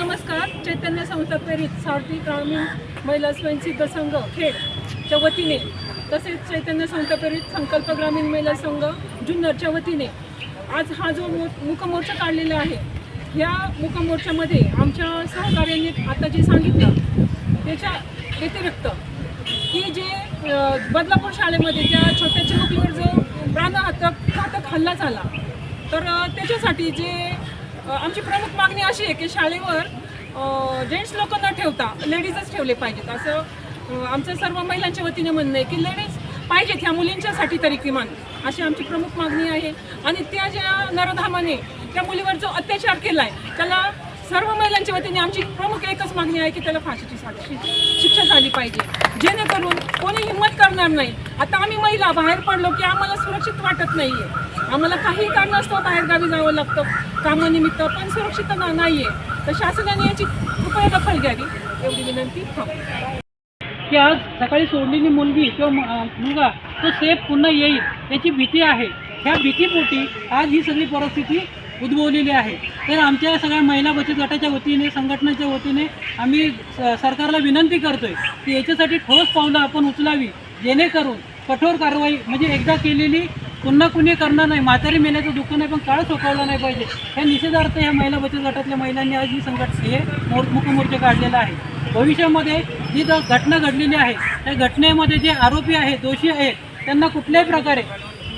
नमस्कार. चैतन्य संस्था प्रेरित सारथी ग्रामीण महिला स्वयंसिद्ध संघ खेडच्या वतीने तसेच चैतन्य संस्था प्रेरित संकल्प ग्रामीण महिला संघ जुन्नरच्या वतीने आज हा जो मुखमोर्चा काढलेला आहे या मुखमोर्चामध्ये आमच्या सहकार्यांनी आता जे सांगितलं त्याच्या व्यतिरिक्त की जे बदलापूर शाळेमध्ये त्या छोट्या मुलीवर जो प्राणघातक घातक हल्ला झाला तर त्याच्यासाठी जे आमची प्रमुख मागणी अशी आहे की शाळेवर जेंट्स लोक न ठेवता लेडीजच ठेवले पाहिजेत. असं आमचं सर्व महिलांच्या वतीने म्हणणं आहे की लेडीज पाहिजेत ह्या मुलींच्यासाठी तरी किमान अशी आमची प्रमुख मागणी आहे. आणि त्या ज्या नरधामाने त्या मुलीवर जो अत्याचार केला आहे त्याला सर्व महिलांच्या वतीने आमची प्रमुख एकच मागणी आहे की त्याला फाशीची साक्षी शिक्षा झाली पाहिजे. जेणेकरून कोणी हिंमत करणार नाही. आता आम्ही महिला बाहेर पडलो की आम्हाला सुरक्षित वाटत नाहीये. आम्हाला काही कारणास्तव बाहेर गावी जावं लागतं. कामानिमित्त पण सुरक्षितता आहे तर शासनाने याची कृपया दखल घ्यावी. एवढी विनंती. हो. की आज सकाळी सोडलेली मुलगी किंवा मुलगा तो सेफ पुन्हा येईल याची भीती आहे. ह्या भीतीपोटी आज ही सगळी परिस्थिती उद्भवलेली आहे. तर आमच्या सगळ्या महिला बचत गटाच्या वतीने संघटनेच्या वतीने आम्ही स- सरकारला विनंती करतोय की याच्यासाठी ठोस पावलं आपण उचलावी जेणेकरून कठोर कारवाई म्हणजे एकदा केलेली पुन्हा कुणी करणार नाही. म्हातारी मेल्याचं दुःख नाही पण काळ सोपवला नाही पाहिजे. ह्या निषेधार्थ ह्या महिला बचत गटातल्या महिलांनी आज ही संघट हे मोर मुखमोर्चा काढलेला आहे. भविष्यामध्ये जी ज- घटना घडलेली आहे त्या घटनेमध्ये जे आरोपी आहेत दोषी आहेत त्यांना कुठल्याही प्रकारे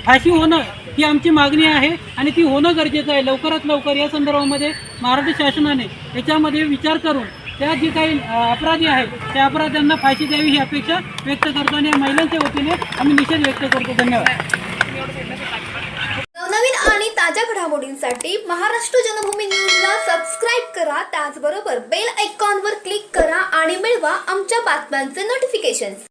फाशी होणं ही आमची मागणी आहे आणि ती होणं गरजेचं आहे. लवकरात लवकर या संदर्भामध्ये महाराष्ट्र शासनाने याच्यामध्ये विचार करून त्या जे काही अपराधी आहेत त्या अपराध्यांना फाशी द्यावी ही अपेक्षा व्यक्त करतो आणि या महिलांच्या वतीने आम्ही निषेध व्यक्त करतो. धन्यवाद. नवनवीन आणि ताज्या घडामोडींसाठी महाराष्ट्र जनभूमी न्यूजला सबस्क्राईब करा. त्याचबरोबर बेल आयकॉनवर क्लिक करा आणि मिळवा आमच्या बातम्यांचे नोटिफिकेशन्स